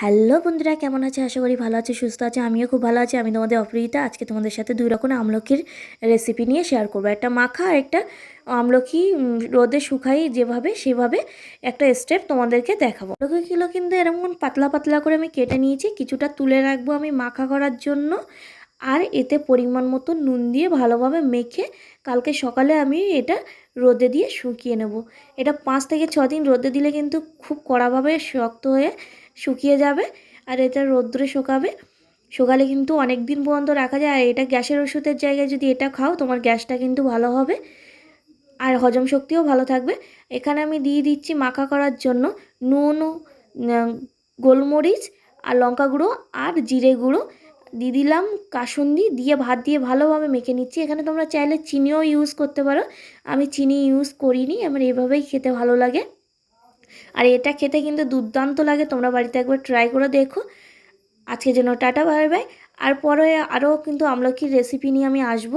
Hello বন্ধুরা, কেমন আছে? আশা করি ভালো আছে, সুস্থ আছে, আমিও খুব ভালো আছি। আমি তোমাদের অপরিতা আজকে তোমাদের সাথে দুই রকম আমলকির রেসিপি নিয়ে শেয়ার করব। একটা মাখা আর একটা আমলকি রোদে শুকাই যেভাবে, সেভাবে একটা স্টেপ তোমাদেরকে দেখাবো। আমলকিগুলো কিন্তু এরকম পাতলা পাতলা করে আমি কেটে নিয়েছি। কিছুটা তুলে রাখব আমি মাখা করার জন্য। আর এতে পরিমাণ মতো নুন দিয়ে ভালোভাবে মেখে কালকে সকালে আমি এটা রোদে দিয়ে শুকিয়ে নেব। এটা পাঁচ থেকে ছ দিন রোদে দিলে কিন্তু খুব কড়াভাবে শক্ত হয়ে শুকিয়ে যাবে আর এটা রোদ্রে শুকাবে। শুকালে কিন্তু অনেক দিন পর্যন্ত রাখা যায়। আর এটা গ্যাসের ওষুধের জায়গায় যদি এটা খাও, তোমার গ্যাসটা কিন্তু ভালো হবে। আর হজম শক্তিও ভালো থাকবে। এখানে আমি দিয়ে দিচ্ছি মাখা করার জন্য নুন গোলমরিচ আর লঙ্কা গুঁড়ো আর জিরে গুঁড়ো। দিয়ে দিলাম কাসুন্দি। দিয়ে ভাত দিয়ে ভালোভাবে মেখে নিচ্ছি। এখানে তোমরা চাইলে চিনিও ইউজ করতে পারো। আমি চিনি ইউজ করিনি। আমার এভাবেই খেতে ভালো লাগে। আর এটা খেতে কিন্তু দুর্দান্ত লাগে, তোমরা বাড়িতে একবার ট্রাই করে দেখো। আজকের জন্য টাটা বাই বাই আর পরে আরও কিন্তু আমলকির রেসিপি নিয়ে আমি আসব।